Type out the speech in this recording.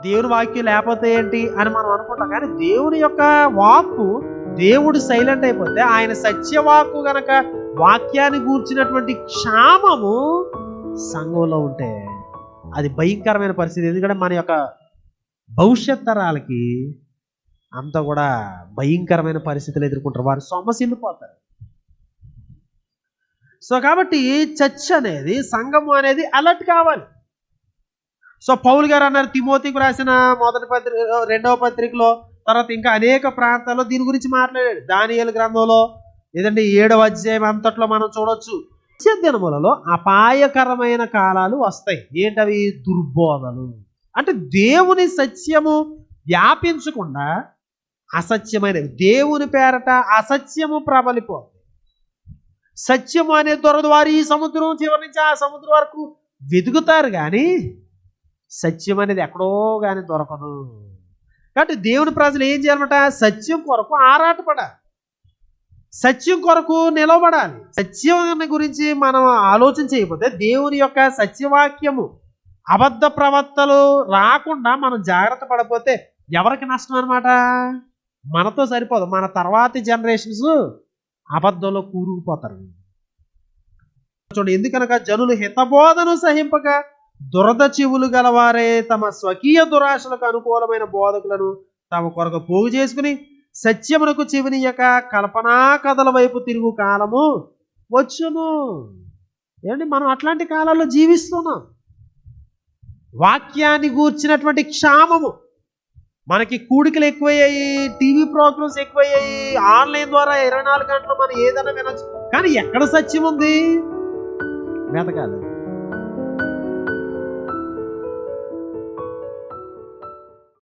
దేవుని వాక్యం లేకపోతే ఏంటి అని మనం అనుకుంటాం. కానీ దేవుని యొక్క వాక్కు దేవుడు సైలెంట్ అయిపోతే ఆయన సత్యవాక్కు గనక వాక్యాన్ని గూర్చినటువంటి క్షామము సంఘంలో ఉంటే అది భయంకరమైన పరిస్థితి. ఎందుకంటే మన యొక్క భవిష్యత్ తరాలకి అంతా కూడా భయంకరమైన పరిస్థితులు ఎదుర్కొంటారు. వారు సొమ్మసిల్లిపోతారు. సో కాబట్టి చర్చ్ అనేది సంఘము అనేది అలర్ట్ కావాలి. సో పౌల్ గారు అన్నారు తిమోతికి రాసిన మొదటి పత్రిక రెండవ పత్రికలో తర్వాత ఇంకా అనేక ప్రాంతాల్లో దీని గురించి మాట్లాడాడు. దానియల గ్రంథంలో ఏదంటే ఏడవ అధ్యాయం అంతట్లో మనం చూడొచ్చు. దినములలో అపాయకరమైన కాలాలు వస్తాయి. ఏంటవి? దుర్బోధలు. అంటే దేవుని సత్యము వ్యాపించకుండా అసత్యమైనవి. దేవుని పేరట అసత్యము ప్రబలిపోతుంది సత్యము అనే దొరదు వారు ఈ సముద్రం చివరి నుంచి ఆ సముద్రం వరకు వెతుకుతారు కానీ సత్యం అనేది ఎక్కడో కానీ దొరకదు. కాబట్టి దేవుని ప్రజలు ఏం చేయాలన్నమాట సత్యం కొరకు ఆరాటపడాలి. సత్యం కొరకు నిలబడాలి. సత్యం గురించి మనం ఆలోచన చేయకపోతే దేవుని యొక్క సత్యవాక్యము అబద్ధ ప్రవర్తలు రాకుండా మనం జాగ్రత్త పడపోతే ఎవరికి నష్టం అనమాట మనతో సరిపోదు. మన తర్వాతి జనరేషన్స్ అబద్ధంలో కూరుకుపోతారు. చూడండి. ఎందుకనగా జనులు హితబోధను సహింపక దురద చెవులు గలవారే తమ స్వకీయ దురాశలకు అనుకూలమైన బోధకులను తమ కొరకు పోగు చేసుకుని సత్యమునకు చెవినియక కల్పనా కథల వైపు తిరుగు కాలము వచ్చును. ఏమండి? మనం అట్లాంటి కాలాల్లో జీవిస్తున్నాం. వాక్యాన్ని గూర్చినటువంటి క్షామము మనకి కూడికలు ఎక్కువయ్యాయి టీవీ ప్రోగ్రామ్స్ ఎక్కువయ్యాయి ఆన్లైన్ ద్వారా ఇరవై నాలుగు గంటలు మనం ఏదైనా వినొచ్చు. కానీ ఎక్కడ సత్యం ఉంది? వెతకాలి